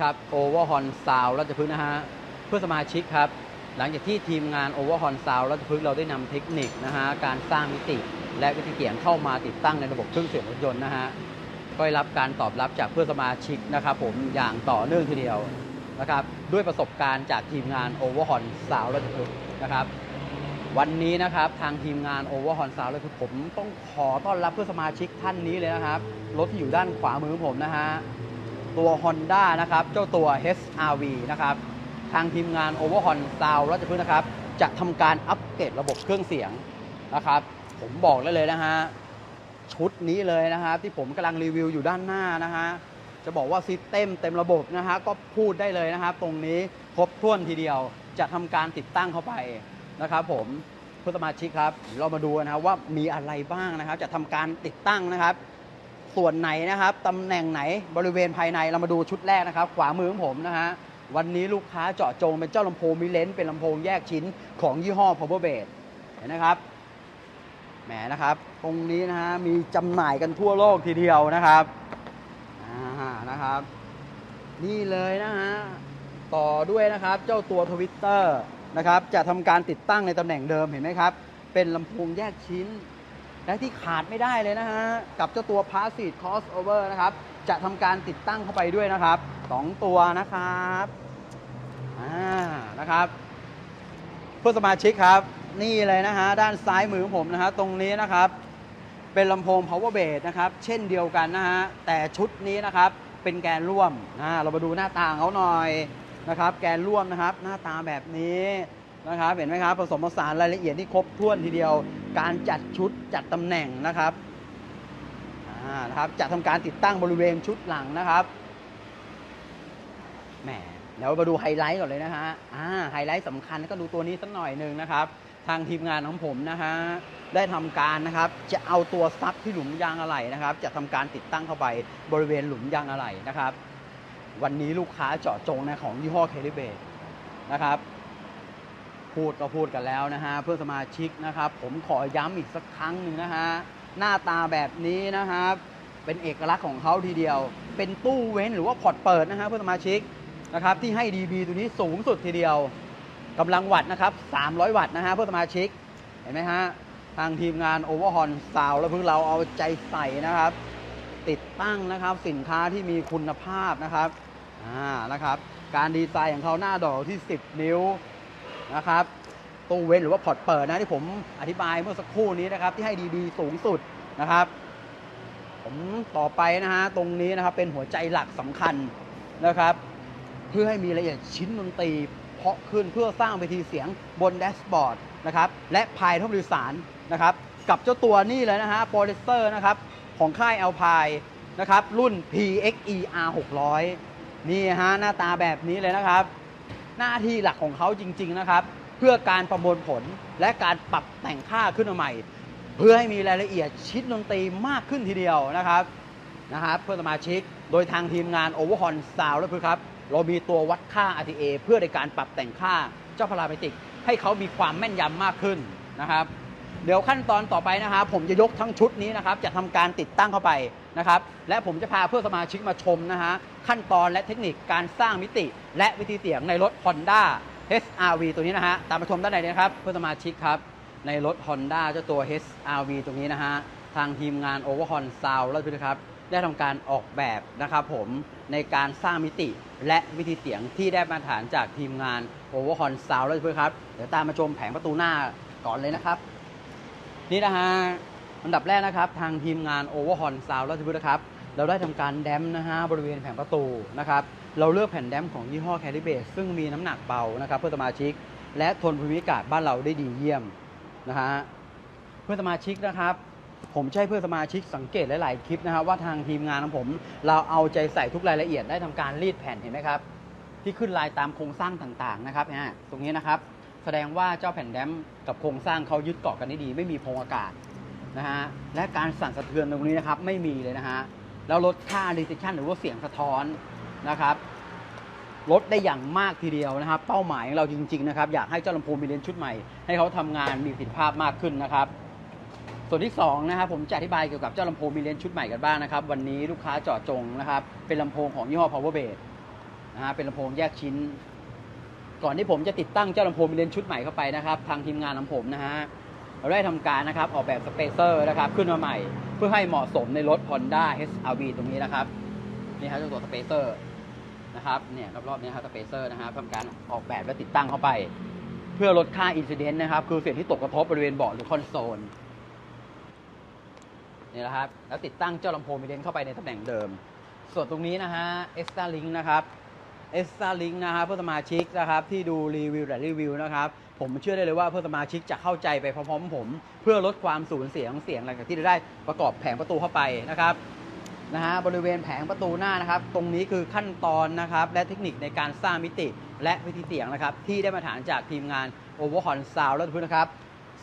ครับ Overhorn Sound ราชพฤกษ์นะฮะเพื่อสมาชิกครับ หลังจากที่ทีมงาน Overhorn Sound ราชพฤกษ์เราได้นำเทคนิคนะฮะการสร้างมิติ และวิธีเสียงเข้ามาติดตั้งในระบบเครื่องเสียงรถยนต์นะฮะก็ได้รับการตอบรับจากเพื่อนสมาชิกนะครับผมอย่างต่อเนื่องทีเดียวนะครับด้วยประสบการณ์จากทีมงาน Overhorn Sound ราชพฤกษ์นะครับ วันนี้นะครับทางทีมงาน Overhorn Sound เลยคือผมต้องขอต้อนรับเพื่อนสมาชิกท่านนี้เลยนะครับรถที่อยู่ด้านขวามือผมนะฮะ ตัว Honda นะครับ เจ้าตัว HRV นะครับ ทางทีมงาน Overhorn Sound ราชพฤกษ์นะครับ จะทำการอัปเกรดระบบเครื่องเสียงนะครับ ผมบอกได้เลยนะฮะ ชุดนี้เลยนะครับ ที่ผมกำลังรีวิวอยู่ด้านหน้านะฮะ จะบอกว่าซิสเต็มเต็มระบบนะฮะ ก็พูดได้เลยนะครับ ตรงนี้ครบถ้วนทีเดียว จะทำการติดตั้งเข้าไปนะครับผมเพื่อนสมาชิกครับเดี๋ยวเรามาดูนะครับว่ามีอะไรบ้างนะครับ จะทำการติดตั้งนะครับ ส่วนไหนนะครับตำแหน่งไหนบริเวณภายในเรามาดูชุดแรกนะครับ ขวามือของผมนะฮะวันนี้ลูกค้าเจาะจงเป็นเจ้าลำโพงมิเลนเป็นลำโพงแยกชิ้นของยี่ห้อ Power b a s เห็นนะครับแหมนะครับ ตรงนี้นะฮะมีจำหน่ายกันทั่วโลกทีเดียวนะครับอ่านะครับ นี่เลยนะฮะต่อด้วยนะครับเจ้าตัวทวิตเตอร์นะครับจะทำการติดตั้งในตำแหน่งเดิมเห็นไหมครับ เป็นลำโพงแยกชิ้น และที่ขาดไม่ได้เลยนะฮะ กับเจ้าตัว Passive Crossover นะครับ จะทำการติดตั้งเข้าไปด้วยนะครับสองตัวนะครับอ่านะครับเพื่อสมาชิกครับ นี่เลยนะฮะ ด้านซ้ายมือของผมนะฮะ ตรงนี้นะครับ เป็นลำโพง power base นะครับ เช่นเดียวกันนะฮะ แต่ชุดนี้นะครับ เป็นแกนร่วมนะเรามาดูหน้าตาเขาหน่อยนะครับ แกนร่วมนะครับ หน้าตาแบบนี้นะครับ เห็นไหมครับ ผสมผสานรายละเอียดที่ครบถ้วนทีเดียว การจัดชุดจัดตำแหน่งนะครับนะครับจะทำการติดตั้งบริเวณชุดหลังนะครับแหมเดี๋ยวมาดูไฮไลท์ก่อนเลยนะฮะอ่าไฮไลท์สำคัญก็ดูตัวนี้สักหน่อยหนึ่งนะครับ ทางทีมงานของผมนะฮะได้ทำการนะครับจะเอาตัวซับที่หลุมยางอะไหล่นะครับ จะทำการติดตั้งเข้าไปบริเวณหลุมยางอะไหล่นะครับ วันนี้ลูกค้าเจาะจงนะของยี่ห้อเคลิเบตนะครับ พูดก็พูดกันแล้วนะฮะเพื่อสมาชิกนะครับผมขอย้ำอีกสักครั้งหนึ่งนะฮะหน้าตาแบบนี้นะครับเป็นเอกลักษณ์ของเขาทีเดียว เป็นตู้เว้นหรือว่าพอร์ตเปิดนะฮะเพื่อสมาชิกนะครับที่ให้ DB ตัวนี้สูงสุดทีเดียวกำลังวัตต์นะครับ 300 วัตต์นะฮะเพื่อสมาชิกเห็นไหมฮะทางทีมงาน Overhorn Sound และเพื่อเราเอาใจใส่นะครับ ติดตั้งนะครับสินค้าที่มีคุณภาพนะครับอ่านะครับ การดีไซน์ของเขาหน้าดอกที่ 10 นิ้ว นะครับตู้เว้นหรือว่าพอร์ตเปิดนะที่ผมอธิบายเมื่อสักครู่นี้นะครับ ที่ให้ดีดีสูงสุดนะครับ ผมต่อไปนะฮะตรงนี้นะครับเป็นหัวใจหลักสำคัญนะครับ เพื่อให้มีรายละเอียดชิ้นดนตรีเพาะขึ้นเพื่อสร้างเวทีเสียงบนแดชบอร์ดนะครับและภายท้อบริสารนะครับ กับเจ้าตัวนี่เลยนะฮะโปรเลสเตอร์นะครับของค่าย Alpine นะครับรุ่น PXE R 600 นี่ฮะหน้าตาแบบนี้เลยนะครับ หน้าที่หลักของเขาจริง ๆ นะครับ เพื่อการประมวลผลและการปรับแต่งค่าขึ้นมาใหม่ เพื่อให้มีรายละเอียดชิ้นดนตรีมากขึ้นทีเดียวนะครับนะครับเพื่อสมาชิกโดยทางทีมงาน Overhorn Sound และเพื่อครับ เรามีตัววัดค่า RTA เพื่อในการปรับแต่งค่าเจ้าพาราเมตริก ให้เขามีความแม่นยำมากขึ้นนะครับ เดี๋ยวขั้นตอนต่อไปนะครับผมจะยกทั้งชุดนี้นะครับ จะทำการติดตั้งเข้าไป นะครับและผมจะพาเพื่อนสมาชิกมาชมนะฮะขั้นตอนและเทคนิคการสร้างมิติ และวิธีเสียงในรถ Honda HRV ตัวนี้นะฮะตามมาชมด้านในเลยนะครับเพื่อนสมาชิกครับในรถ Honda เจ้าตัว HRV ตรงนี้นะฮะทางทีมงาน Overhorn Sound แล้วนะครับได้ทำการออกแบบนะครับผมในการสร้างมิติและวิธีเสียงที่ได้มาตรฐานจากทีมงาน Overhorn Sound แล้วเพื่อครับเดี๋ยวตามมาชมแผงประตูหน้าก่อนเลยนะครับ นี่นะฮะ อันดับแรกนะครับ ทางทีมงาน Overhorn Sound ราชพฤกษ์นะครับ เราได้ทำการแดมนะฮะบริเวณแผงประตูนะครับ เราเลือกแผ่นแดมของยี่ห้อ c a l i b r a t e ซึ่งมีน้ำหนักเบานะครับเพื่อสมาชิก และทนภูมิอากาศบ้านเราได้ดีเยี่ยมนะฮะเพื่อสมาชิกนะครับ ผมใช้เพื่อสมาชิกสังเกตหลาย ๆ คลิปนะครับว่าทางทีมงานของผม เราเอาใจใส่ทุกรายละเอียดได้ทำการรีดแผ่นเห็นไหมครับที่ขึ้นลายตามโครงสร้างต่าง ๆ นะครับเนี่ยตรงนี้นะครับแสดงว่าเจ้าแผ่นแดมกับโครงสร้างเขายึดเกาะกันได้ดี ไม่มีพงอากาศ นะฮะและการสั่นสะเทือนตรงนี้นะครับไม่มีเลยนะฮะแล้วลดค่า recession หรือว่าเสียงสะท้อนนะครับลดได้อย่างมากทีเดียวนะครับ เป้าหมายของเราจริง ๆ นะครับ อยากให้เจ้าลำโพงมีเลนส์ชุดใหม่ ให้เขาทำงานมีประสิทธิภาพมากขึ้นนะครับ ส่วนที่2นะครับผมจะอธิบายเกี่ยวกับเจ้าลำโพงมีเลนส์ชุดใหม่กันบ้างนะครับ วันนี้ลูกค้าเจาะจงนะครับ เป็นลำโพงของยี่ห้อ Power b a s นะฮะเป็นลำโพงแยกชิ้น ก่อนที่ผมจะติดตั้งเจ้าลำโพงมีเลนส์ชุดใหม่เข้าไปนะครับ ทางทีมงานของผมนะฮะ เราได้ทำการนะครับออกแบบสเปเซอร์นะครับขึ้นมาใหม่ เพื่อให้เหมาะสมในรถ Honda HR-V ตรงนี้นะครับนี่ครับตัวสเปเซอร์นะครับเนี่ยรอบๆนี้ครับสเปเซอร์นะครับทำการออกแบบและติดตั้งเข้าไป เพื่อลดค่าอินซิเดนต์นะครับ คือเสียงที่ตกกระทบบริเวณเบาะหรือคอนโซลนี่แหละครับแล้วติดตั้งเจ้าลำโพงมีเลนเข้าไปในตำแหน่งเดิม ส่วนตรงนี้นะฮะ Extra Link นะครับ Extra Link นะครับเพื่อสมาชิกนะครับที่ดูรีวิวแต่รีวิวนะครับผมเชื่อได้เลยว่าเพื่อสมาชิกจะเข้าใจไปพร้อมๆผม เพื่อลดความสูญเสียของเสียงหลังจากที่ได้ประกอบแผงประตูเข้าไปนะครับนะฮะบริเวณแผงประตูหน้านะครับ ตรงนี้คือขั้นตอนนะครับ และเทคนิคในการสร้างมิติและวิธีเสียงนะครับ ที่ได้มาตรฐานจากทีมงาน Overhorn Sound และทุกนะครับ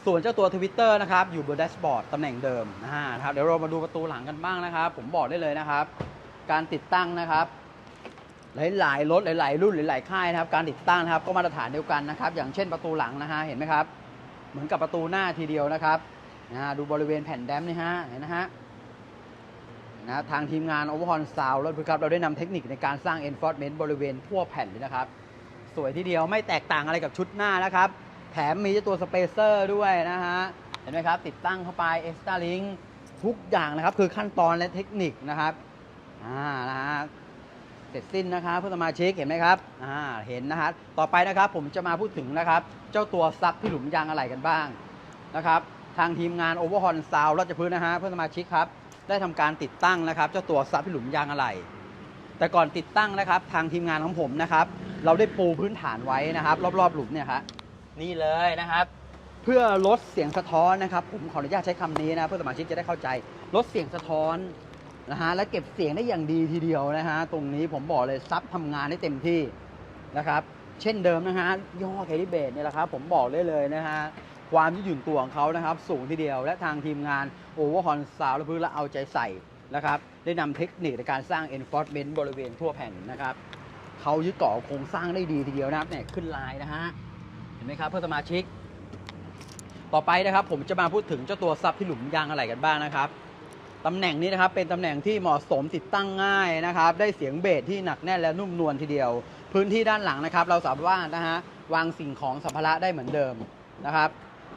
ส่วนเจ้าตัวทวิตเตอร์นะครับ อยู่บนแดชบอร์ดตำแหน่งเดิมนะฮะนะครับเดี๋ยวเรามาดูประตูหลังกันบ้างนะครับ ผมบอกได้เลยนะครับ การติดตั้งนะครับ หลายๆรถหลาย ๆ รุ่นหลายๆค่ายนะครับ การติดตั้งนะครับก็มาตรฐานเดียวกันนะครับ อย่างเช่นประตูหลังนะฮะเห็นไหมครับ เหมือนกับประตูหน้าทีเดียวนะครับนะฮะดูบริเวณแผ่นแดมป์นี่ฮะเห็นนะฮะนะทางทีมงาน Overhorn Sound รถครับเราได้นำเทคนิคในการสร้าง enforcement บริเวณทั่วแผ่นเลยนะครับ สวยทีเดียวไม่แตกต่างอะไรกับชุดหน้านะครับ แถมมีตัวสเปเซอร์ด้วยนะฮะเห็นไหมครับ ติดตั้งเข้าไป Extra Link ทุกอย่างนะครับ คือขั้นตอนและเทคนิคนะครับอ่านะฮะ สร็จสิ้นนะครับเพื่อนสมาชิกเห็นไหมครับอ่าเห็นนะฮะต่อไปนะครับผมจะมาพูดถึงนะครับ เจ้าตัวซับที่หลุมยางอะไหล่กันบ้างนะครับ ทางทีมงาน Overhorn Sound ราชพฤกษ์นะฮะเพื่อนสมาชิกครับได้ทำการติดตั้งนะครับ เจ้าตัวซับที่หลุมยางอะไหล่แต่ก่อนติดตั้งนะครับ ทางทีมงานของผมนะครับ เราได้ปูพื้นฐานไว้นะครับ รอบๆหลุมเนี่ยครับนี่เลยนะครับเพื่อลดเสียงสะท้อนนะครับ ผมขออนุญาตใช้คำนี้นะเพื่อสมาชิกจะได้เข้าใจ ลดเสียงสะท้อน นะฮะและเก็บเสียงได้อย่างดีทีเดียวนะฮะตรงนี้ผมบอกเลยซับทำงานได้เต็มที่นะครับ เช่นเดิมนะฮะย่อแคลิเบตเนี่ยแหละครับผมบอกได้เลยนะฮะความยืดหยุ่นตัวของเขานะครับ สูงทีเดียว และทางทีมงาน Overhorn Sound และพื้นและเอาใจใส่นะครับ ได้นำเทคนิคในการสร้าง enforcement บริเวณทั่วแผ่นนะครับเขายึดเกาะโครงสร้างได้ดีทีเดียวนะครับเนี่ยขึ้นลายนะฮะเห็นไหมครับเพื่อนสมาชิก ต่อไปนะครับผมจะมาพูดถึงเจ้าตัวซับที่หลุมยางอะไหล่กันบ้างนะครับ ตำแหน่งนี้นะครับเป็นตำแหน่งที่เหมาะสมติดตั้งง่ายนะครับ ได้เสียงเบสที่หนักแน่นและนุ่มนวลทีเดียว พื้นที่ด้านหลังนะครับ เราสามารถนะฮะวางสิ่งของสัมภาระได้เหมือนเดิมนะครับ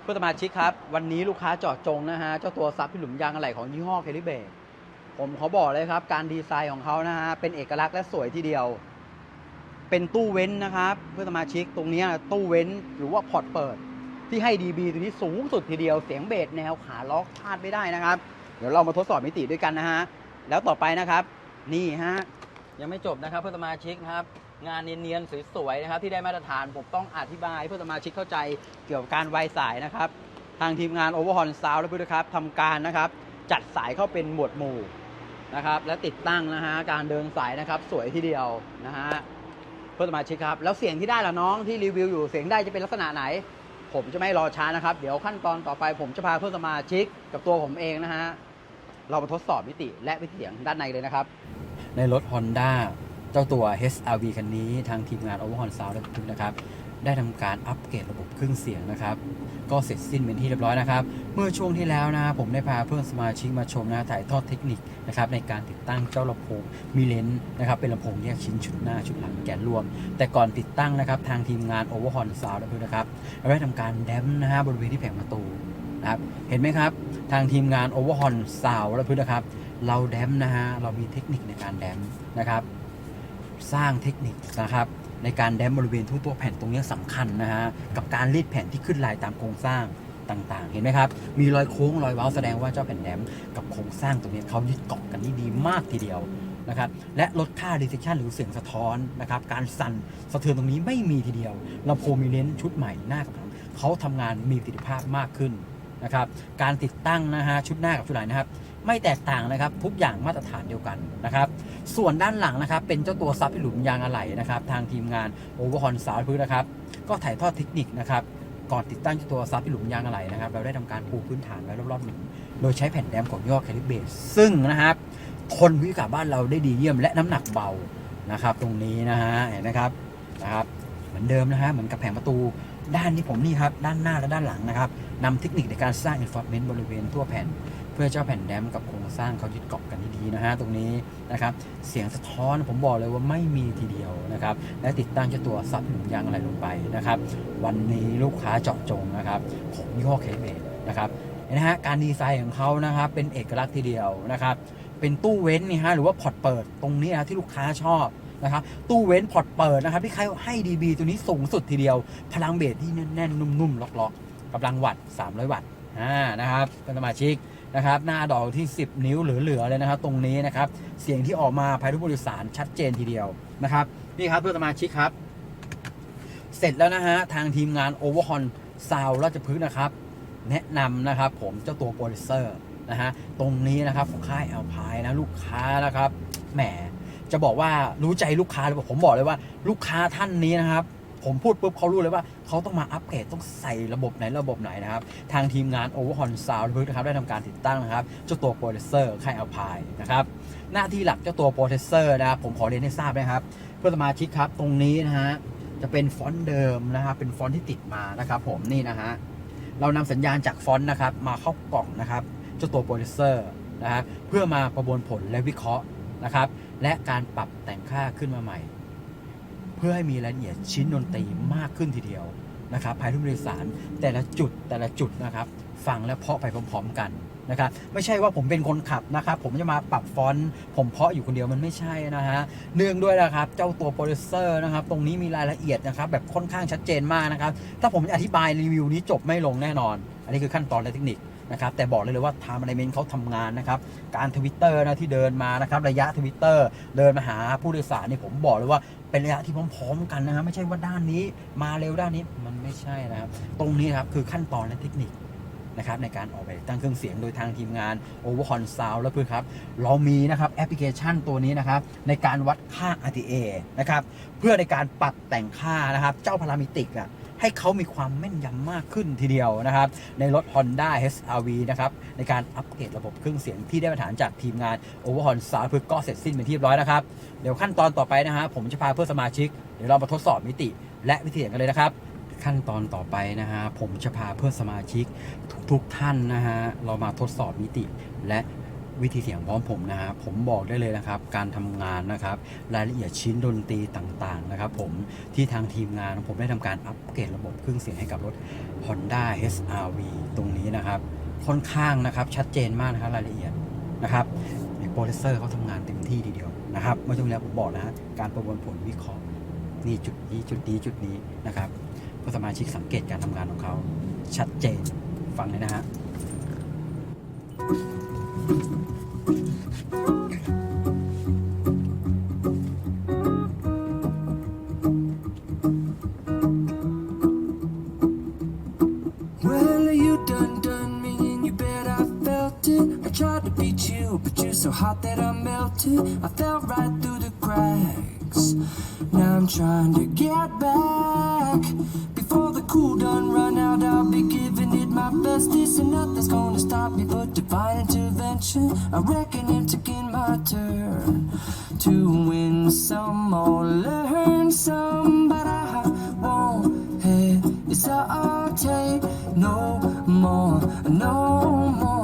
เพื่อสมาชิกครับ วันนี้ลูกค้าเจาะจงนะฮะเจ้าตัวซับที่หลุมยางอะไหล่ของยี่ห้อเคลิเบตผมขอบอกเลยครับ การดีไซน์ของเขานะฮะเป็นเอกลักษณ์และสวยทีเดียว เป็นตู้เว้นนะครับ เพื่อสมาชิกตรงนี้ตู้เว้นหรือว่าพอร์ตเปิด ที่ให้ DB ตัวนี้สูงสุดทีเดียวเสียงเบสแนวขาล็อกพลาดไม่ได้นะครับ เดี๋ยวเรามาทดสอบมิติด้วยกันนะฮะ แล้วต่อไปนะครับ นี่ฮะ ยังไม่จบนะครับเพื่อนสมาชิกครับ งานเนียนๆสวยๆนะครับ ที่ได้มาตรฐานผมต้องอธิบายเพื่อนสมาชิกเข้าใจเกี่ยวกับการไวสายนะครับ ทางทีมงาน Overhorn Sound และพื้นครับทำการนะครับ จัดสายเข้าเป็นหมวดหมู่นะครับ และติดตั้งนะฮะการเดินสายนะครับ สวยทีเดียวนะฮะเพื่อนสมาชิกครับ แล้วเสียงที่ได้ล่ะน้องที่รีวิวอยู่เสียงได้จะเป็นลักษณะไหนผมจะไม่รอช้านะครับ เดี๋ยวขั้นตอนต่อไปผมจะพาเพื่อนสมาชิกกับตัวผมเองนะฮะ เรามาทดสอบมิติและวิธีเสียงด้านในเลยนะครับ ในรถ Honda เจ้าตัว HRV คันนี้ทางทีมงาน Overhorn Sound และทุกนะครับ ได้ทำการอัปเกรดระบบเครื่องเสียงนะครับ ก็เสร็จสิ้นเป็นที่เรียบร้อยนะครับ เมื่อช่วงที่แล้วนะผมได้พาเพื่อนสมาชิกมาชมนะถ่ายทอดเทคนิคนะครับในการติดตั้งเจ้าลำโพงมีเลนส์นะครับเป็นลำโพงแยกชิ้นชุดหน้าชุดหลังแกนรวม แต่ก่อนติดตั้งนะครับทางทีมงาน Overhorn Sound และเพื่อนนะครับเราได้ทำการแดมนะฮะบริเวณที่แผงประตู นะครับ เห็นไหมครับ ทางทีมงาน Overhorn Sound และพื่อนนะครับ เราแดมนะฮะ เรามีเทคนิคในการแดมนะครับ สร้างเทคนิคนะครับ ในการแดมบริเวณทั่วตัวแผ่นตรงนี้สำคัญนะฮะ กับการรีดแผ่นที่ขึ้นลายตามโครงสร้างต่างๆ เห็นไหมครับ มีรอยโค้งรอยเว้าแสดงว่าเจ้าแผ่นแดมกับโครงสร้างตรงนี้เขายึดเกาะกันได้ดีมากทีเดียวนะครับและลดค่า reflection หรือเสียงสะท้อนนะครับ การสั่นสะเทือนตรงนี้ไม่มีทีเดียวลำโพงมีเลนส์ชุดใหม่หน้ากับหลังเขาทำงานมีประสิทธิภาพมากขึ้น นะครับ การติดตั้งนะฮะชุดหน้ากับชุดหลังนะครับ ไม่แตกต่างนะครับทุกอย่างมาตรฐานเดียวกันนะครับ ส่วนด้านหลังนะครับ เป็นเจ้าตัวซับที่หลุมยางอะไหล่นะครับ ทางทีมงาน Overhorn สาวพื้นนะครับ ก็ถ่ายทอดเทคนิคนะครับก่อนติดตั้งเจ้าตัวซับที่หลุมยางอะไหล่นะครับ เราได้ทำการปูพื้นฐานไว้รอบๆหลุมโดยใช้แผ่นแดมของย่อแคลิเบสซึ่งนะครับทนวิกาบ้านเราได้ดีเยี่ยมและน้ำหนักเบานะครับ ตรงนี้นะฮะเห็นไหมครับนะครับ เหมือนเดิมนะฮะเหมือนกับแผงประตู ด้านที่ผมนี่ครับ ด้านหน้าและด้านหลังนะครับนำเทคนิคในการสร้าง enforcement บริเวณทั่วแผ่น เพื่อเจ้าแผ่นแดมกับโครงสร้างเขายึดเกาะกันดีๆนะฮะตรงนี้นะครับ เสียงสะท้อนผมบอกเลยว่าไม่มีทีเดียวนะครับ และติดตั้งเจ้าตัวซับหนุนยางอะไรลงไปนะครับ วันนี้ลูกค้าเจาะจงนะครับของยี่ห้อเคเบนะครับเห็นะฮะการดีไซน์ของเขานะครับเป็นเอกลักษณ์ทีเดียวนะครับเป็นตู้เว้นนี่ฮะหรือว่าพอร์ตเปิดตรงนี้นะที่ลูกค้าชอบ นะครับตู้เว้นพอร์ตเปิดนะครับที่เขาให้ DB ตัวนี้สูงสุดทีเดียว พลังเบสที่แน่นๆนุ่มๆล็อกๆกำลังวัตต์300 วัตต์อ่านะครับเป็นสมาชิกนะครับหน้าดอกที่ 10 นิ้วเหลือๆเลยนะครับ ตรงนี้นะครับเสียงที่ออกมาภายในผู้โดยสารชัดเจนทีเดียวนะครับนี่ครับเพื่อนสมาชิกครับ เสร็จแล้วนะฮะทางทีมงาน Overhon Sound ราชพฤกษ์นะครับ แนะนำนะครับผมเจ้าตัวโปรดิวเซอร์นะฮะตรงนี้นะครับของค่ายแอลพายนะลูกค้านะครับแหม จะบอกว่ารู้ใจลูกค้าเลยบอกผมบอกเลยว่าลูกค้าท่านนี้นะครับ ผมพูดปุ๊บเขารู้เลยว่าเขาต้องมาอัปเกรดต้องใส่ระบบไหนระบบไหนนะครับ ทางทีมงาน Overhon Sound นะครับได้ทำการติดตั้งนะครับ เจ้าตัวโปรดิวเซอร์ค่ายแอลพายนะครับ หน้าที่หลักเจ้าตัวโปรดิวเซอร์นะครับผมขอเรียนให้ทราบนะครับ เพื่อนสมาชิกครับตรงนี้นะฮะจะเป็นฟอนต์เดิมนะครับ เป็นฟอนต์ที่ติดมานะครับผมนี่นะฮะเรานำสัญญาณจากฟอนต์นะครับ มาเข้ากล่องนะครับเจ้าตัวโปรดิวเซอร์นะครับเพื่อมาประมวลผลและวิเคราะห์นะครับ และการปรับแต่งค่าขึ้นมาใหม่ เพื่อให้มีรายละเอียดชิ้นดนตรีมากขึ้นทีเดียวนะครับภายในบริสารแต่ละจุดแต่ละจุดนะครับ ฟังและเพาะไปพร้อมๆกันนะครับไม่ใช่ว่าผมเป็นคนขับนะครับ ผมจะมาปรับฟอนต์ผมเพาะอยู่คนเดียวมันไม่ใช่นะฮะเนื่องด้วยนะครับ เจ้าตัวโปรดิวเซอร์นะครับ ตรงนี้มีรายละเอียดนะครับ แบบค่อนข้างชัดเจนมากนะครับ ถ้าผมอธิบายรีวิวนี้จบไม่ลงแน่นอน อันนี้คือขั้นตอนและเทคนิค นะครับแต่บอกเลยเลยว่าทำอะไรเมนเขาทำงานนะครับการทวิตเตอร์นะที่เดินมานะครับระยะทวิตเตอร์เดินมาหาผู้โดยสารนี่ผมบอกเลยว่าเป็นระยะที่พร้อมๆกันนะครับไม่ใช่ว่าด้านนี้มาเร็วด้านนี้มันไม่ใช่นะครับตรงนี้ครับคือขั้นตอนและเทคนิคนะครับในการออกแบบตั้งเครื่องเสียงโดยทางทีมงาน Overhon Sound แล้วเพื่อครับ เรามีนะครับแอปพลิเคชันตัวนี้นะครับ ในการวัดค่า RTA นะครับ เพื่อในการปรับแต่งค่านะครับ เจ้าพารามิติกอะ ให้เขามีความแม่นยำมากขึ้นทีเดียวนะครับ ในรถ Honda HRV นะครับ ในการอัปเกรดระบบเครื่องเสียงที่ได้มาตรฐานจากทีมงาน Overhon Sound เพื่อก็เสร็จสิ้นเป็นที่เรียบร้อยนะครับ เดี๋ยวขั้นตอนต่อไปนะฮะผมจะพาเพื่อนสมาชิก เดี๋ยวเรามาทดสอบมิติ และวิธีเสียงกันเลยนะครับ ขั้นตอนต่อไปนะฮะผมจะพาเพื่อนสมาชิกทุกๆท่านนะฮะเรามาทดสอบมิติ และ วิธีเสียงพร้อมผมนะฮะผมบอกได้เลยนะครับ การทำงานนะครับ รายละเอียดชิ้นดนตรีต่างๆนะครับ ผมที่ทางทีมงานผมได้ทำการอัปเกรดระบบเครื่องเสียงให้กับรถ Honda HRV ตรงนี้นะครับ ค่อนข้างนะครับชัดเจนมากนะครับรายละเอียดนะครับโปรดิวเซอร์เขาทำงานเต็มที่ทีเดียวนะครับเมื่อช่วงแล้วผมบอกนะฮะการประมวลผลวิเคราะห์นี่จุดนี้จุดนี้จุดนี้นะครับเพื่อสมาชิกสังเกตการทำงานของเขาชัดเจนฟังเลยนะฮะ Well, I fell right through the cracks. Now I'm trying to get back. Before the cool done run out, I'll be giving it my best. This and nothing's gonna stop me but divine intervention. I reckon I'm taking my turn to win some or learn some, but I won't hesitate no more, no more.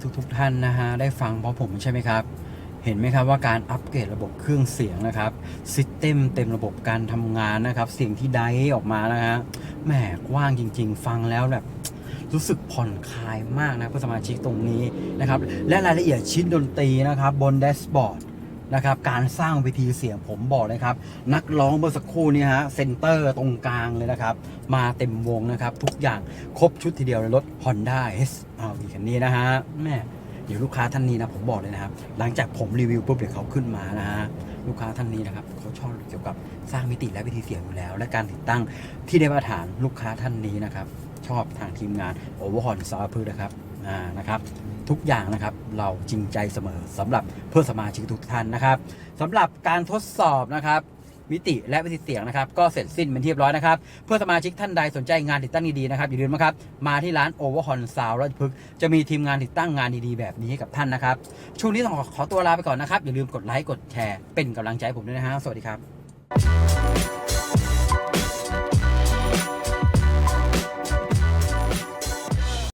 ที่ทุกๆท่านนะฮะได้ฟังพร้อผมใช่ไหมครับ เห็นไหมครับว่าการอัปเกรดระบบเครื่องเสียงนะครับซิสเต็มเต็มระบบการทำงานนะครับ เสียงที่ได้ออกมานะฮะแหมกว้างจริง ๆ ฟังแล้วแบบรู้สึกผ่อนคลายมากนะเพื่อสมาชิกตรงนี้นะครับ และรายละเอียดชิ้นดนตรีนะครับบนแดชบอร์ดนะครับการสร้างเวทีเสียงผมบอกเลยครับ นักร้องเมื่อสักครู่นี้ฮะเซนเตอร์ตรงกลางเลยนะครับ มาเต็มวงนะครับ ทุกอย่างครบชุดทีเดียวในรถ Honda HRV คันนี้นะฮะแม่เดี๋ยวลูกค้าท่านนี้นะผมบอกเลยนะครับ หลังจากผมรีวิวปุ๊บเดี๋ยวเขาขึ้นมานะฮะลูกค้าท่านนี้นะครับเขาชอบเกี่ยวกับสร้างมิติและวิธีเสียงอยู่แล้ว และการติดตั้งที่ได้มาตรฐานลูกค้าท่านนี้นะครับ ชอบทางทีมงาน Overhorn s o u t พืนะครับอ่านะครับทุกอย่างนะครับเราจริงใจเสมอสำหรับเพื่อสมาชิกทุกท่านนะครับสำหรับการทดสอบนะครับ มิติและวิธีเสียงนะครับก็เสร็จสิ้นเป็นที่เรียบร้อยนะครับเพื่อสมาชิกท่านใดสนใจงานติดตั้งดีๆนะครับอย่าลืมนะครับมาที่ร้านโอเวอร์ฮอนซาวราชพฤกษ์จะมีทีมงานติดตั้งงานดีๆ แบบนี้ให้กับท่านนะครับช่วงนี้ต้องขอขอตัวลาไปก่อนนะครับอย่าลืมกดไลค์กดแชร์เป็นกำลังใจให้ผมด้วยนะฮะสวัสดีครับ